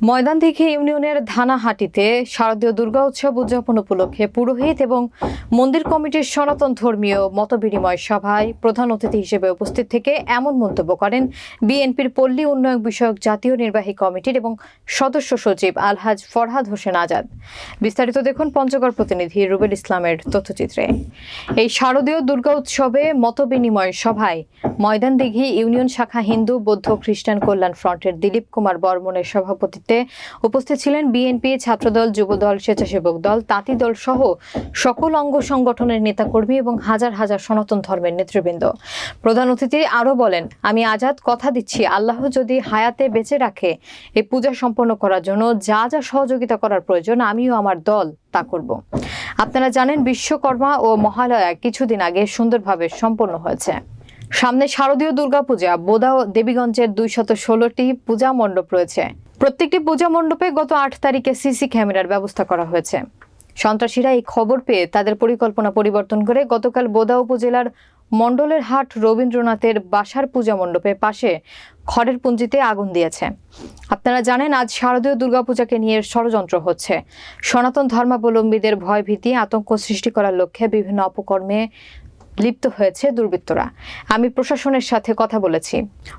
ময়দানদিঘি ইউনিয়নের ধানাহাটিতে শারদীয় দুর্গা উৎসব উদযাপন উপলক্ষে পুরোহিত এবং মন্দির কমিটির সনাতন ধর্মীয় মতবিনিময় সভায় প্রধান অতিথি হিসেবে উপস্থিত থেকে এমন মন্তব্য করেন বিএনপির পল্লী উন্নয়ন বিষয়ক জাতীয় নির্বাহী কমিটির এবং সদস্য সচিব আলহাজ ফরহাদ হোসেন আজাদ। বিস্তারিত দেখুন পঞ্চগড় প্রতিনিধি রুবেল ইসলামের তথ্যচিত্রে। এই শারদীয় দুর্গা উৎসবে মতবিনিময় সভায় ময়দানদিঘি ইউনিয়ন শাখা হিন্দু, বৌদ্ধ, খ্রিস্টান কল্যাণ ফ্রন্টের দিলীপ কুমার বর্মনের সভাপতিত্বে উপস্থিত ছিলেন বিএনপি ছাত্রদল, যুবদল, স্বেচ্ছাসেবক দল, তাঁতি দল সহ সকল অঙ্গ সংগঠনের নেতাকর্মী এবং হাজার হাজার সনাতন ধর্মের নেতৃবৃন্দ। প্রধান অতিথি আরও বলেন, আমি আজাদ, কথা দিচ্ছি, আল্লাহ যদি হায়াতে বেঁচে রাখে এই পূজা সম্পন্ন করার জন্য যা যা সহযোগিতা করার প্রয়োজন, আমিও আমার দল তা করব। আপনারা জানেন, বিশ্বকর্মা ও মহালয়া কিছুদিন আগে সুন্দরভাবে সম্পন্ন হয়েছে। সামনে শারদীয় দুর্গাপূজা, বোদা ও দেবীগঞ্জের দুইশত ষোলোটি পূজা মণ্ডপ রয়েছে। প্রত্যেকটি পূজা মণ্ডপে গত আট তারিখে সিসি ক্যামেরার ব্যবস্থা করা হয়েছে। সন্ত্রাসীরা এই খবর পেয়ে তাদের পরিকল্পনা পরিবর্তন করে গতকাল বোদা উপজেলার মণ্ডলের হাট রবীন্দ্রনাথের বাসার পূজা মণ্ডপের পাশে খড়ের পুঞ্জিতে আগুন দিয়েছে। আপনারা জানেন, আজ শারদীয় দুর্গাপূজাকে নিয়ে ষড়যন্ত্র হচ্ছে। সনাতন ধর্মাবলম্বীদের ভয়ভীতি, আতঙ্ক সৃষ্টি করার লক্ষ্যে বিভিন্ন অপকর্মে লিপ্ত হয়েছে দুর্বৃত্তরা। আমি প্রশাসনের সাথে কথা বলেছি।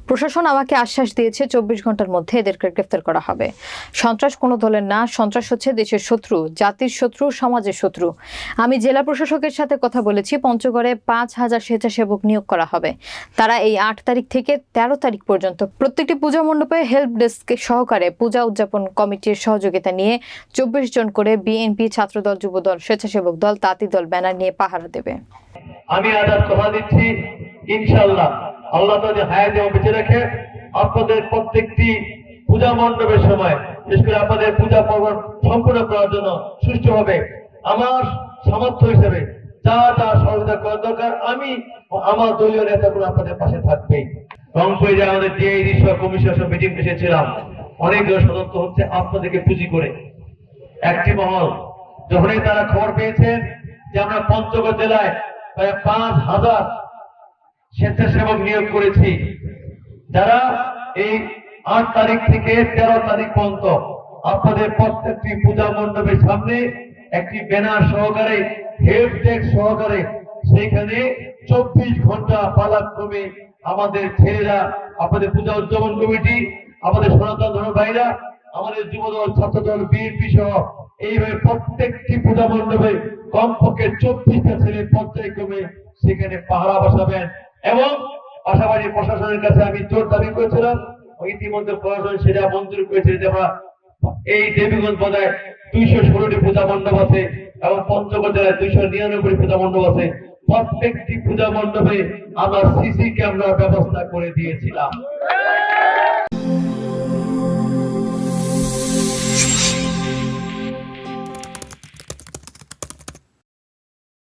প্রশাসন আমাকে আশ্বাস দিয়েছে চব্বিশ ঘণ্টার মধ্যে এদেরকে গ্রেফতার করা হবে। সন্ত্রাস কোনো দলের না, সন্ত্রাস হচ্ছে দেশের শত্রু, জাতির শত্রু, সমাজের শত্রু। আমি জেলা প্রশাসকের সাথে কথা বলেছি, পঞ্চগড়ে পাঁচ হাজার স্বেচ্ছাসেবক নিয়োগ করা হবে। তারা এই আট তারিখ থেকে তেরো তারিখ পর্যন্ত প্রত্যেকটি পূজা মণ্ডপে হেল্প ডেস্ক সহকারে পূজা উদযাপন কমিটির সহযোগিতা নিয়ে চব্বিশ জন করে বিএনপি ছাত্রদল, যুবদল, স্বেচ্ছাসেবক দল, তাঁতি দল, ব্যানার নিয়ে পাহারা দেবে। আমি আজাদ কথা দিচ্ছি ইনশাল্লাহ আল্লাহ তাদের হায়াতে ও বেঁচে রেখে আপনাদের প্রত্যেকটি পূজা মণ্ডপের সময়, বিশেষ করে আপনাদের পূজা পর্ব সম্পূর্ণ করার জন্য সুষ্ঠুভাবে আমার সামর্থ্য হিসেবে যা যা সহযোগিতা করা দরকার, আমি আমার দলীয় নেতাগুলো আপনাদের পাশে থাকবে। রংপুরে যে আমাদের ডিআইডি সহ কমিশন মিটিং বসেছিলাম অনেকগুলো সদস্য হচ্ছে আপনাদেরকে পুঁজি করে। একটি মহল, যখনই তারা খবর পেয়েছেন যে আমরা পঞ্চগড় জেলায় প্রায় পাঁচ হাজার স্বেচ্ছাসেবক নিয়োগ করেছি। যারা এই আট তারিখ থেকে তেরো তারিখ পর্যন্ত আপনাদের প্রত্যেকটি পূজা মণ্ডপের সামনে একটি ব্যানার সহকারে, হেল্প ডেস্ক সহকারে সেখানে চব্বিশ ঘণ্টা পালাক্রমে আমাদের ছেলেরা, আপনাদের পূজা উদযাপন কমিটি, আমাদের সনাতন ধর্ম ভাইরা আমাদের যুবদল, ছাত্রদল, বিএনপি সহ এইভাবে প্রত্যেকটি পূজা মণ্ডপে কমপক্ষে চব্বিশটা ছেলে পর্যায়ক্রমে সেখানে পাহারা বসাবেন। এবং পাশাপাশি প্রশাসনের কাছে আমি জোর দাবি করেছিলাম ইতিমধ্যে প্রশাসন সেটা মঞ্জুর করেছে যে আমরা এই দেবীগঞ্জ বাজায় দুইশো ষোলোটি পূজা মণ্ডপ আছে এবং পঞ্চগড় জেলায় দুইশো নিরানব্বই পূজা মণ্ডপ আছে। প্রত্যেকটি পূজা মণ্ডপে আমরা সিসি ক্যামেরার ব্যবস্থা করে দিয়েছিলাম।